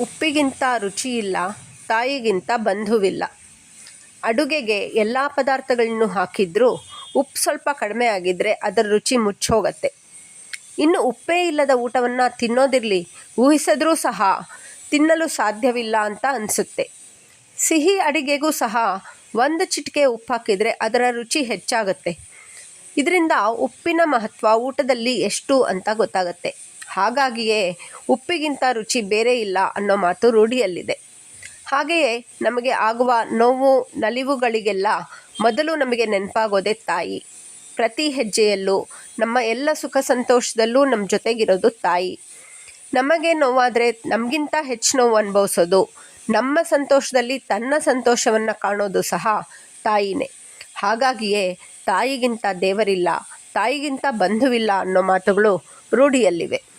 ಉಪ್ಪಿಗಿಂತ ರುಚಿಯಿಲ್ಲ, ತಾಯಿಗಿಂತ ಬಂಧುವಿಲ್ಲ. ಅಡುಗೆಗೆ ಎಲ್ಲ ಪದಾರ್ಥಗಳನ್ನು ಹಾಕಿದ್ರೂ ಉಪ್ಪು ಸ್ವಲ್ಪ ಕಡಿಮೆ ಆಗಿದ್ದರೆ ಅದರ ರುಚಿ ಮುಚ್ಚೋಗತ್ತೆ. ಇನ್ನು ಉಪ್ಪೇ ಇಲ್ಲದ ಊಟವನ್ನು ತಿನ್ನೋದಿರಲಿ, ಊಹಿಸಿದ್ರೂ ಸಹ ತಿನ್ನಲು ಸಾಧ್ಯವಿಲ್ಲ ಅಂತ ಅನಿಸುತ್ತೆ. ಸಿಹಿ ಅಡಿಗೆಗೂ ಸಹ ಒಂದು ಚಿಟಿಕೆ ಉಪ್ಪು ಹಾಕಿದರೆ ಅದರ ರುಚಿ ಹೆಚ್ಚಾಗುತ್ತೆ. ಇದರಿಂದ ಉಪ್ಪಿನ ಮಹತ್ವ ಊಟದಲ್ಲಿ ಎಷ್ಟು ಅಂತ ಗೊತ್ತಾಗುತ್ತೆ. ಹಾಗಾಗಿಯೇ ಉಪ್ಪಿಗಿಂತ ರುಚಿ ಬೇರೆ ಇಲ್ಲ ಅನ್ನೋ ಮಾತು ರೂಢಿಯಲ್ಲಿದೆ. ಹಾಗೆಯೇ ನಮಗೆ ಆಗುವ ನೋವು, ನಲಿವುಗಳಿಗೆಲ್ಲ ಮೊದಲು ನಮಗೆ ನೆನಪಾಗೋದೇ ತಾಯಿ. ಪ್ರತಿ ಹೆಜ್ಜೆಯಲ್ಲೂ ನಮ್ಮ ಎಲ್ಲ ಸುಖ ಸಂತೋಷದಲ್ಲೂ ನಮ್ಮ ಜೊತೆಗಿರೋದು ತಾಯಿ. ನಮಗೆ ನೋವಾದರೆ ನಮಗಿಂತ ಹೆಚ್ಚು ನೋವು ಅನುಭವಿಸೋದು, ನಮ್ಮ ಸಂತೋಷದಲ್ಲಿ ತನ್ನ ಸಂತೋಷವನ್ನು ಕಾಣೋದು ಸಹ ತಾಯಿನೇ. ಹಾಗಾಗಿಯೇ ತಾಯಿಗಿಂತ ದೇವರಿಲ್ಲ, ತಾಯಿಗಿಂತ ಬಂಧುವಿಲ್ಲ ಅನ್ನೋ ಮಾತುಗಳು ರೂಢಿಯಲ್ಲಿವೆ.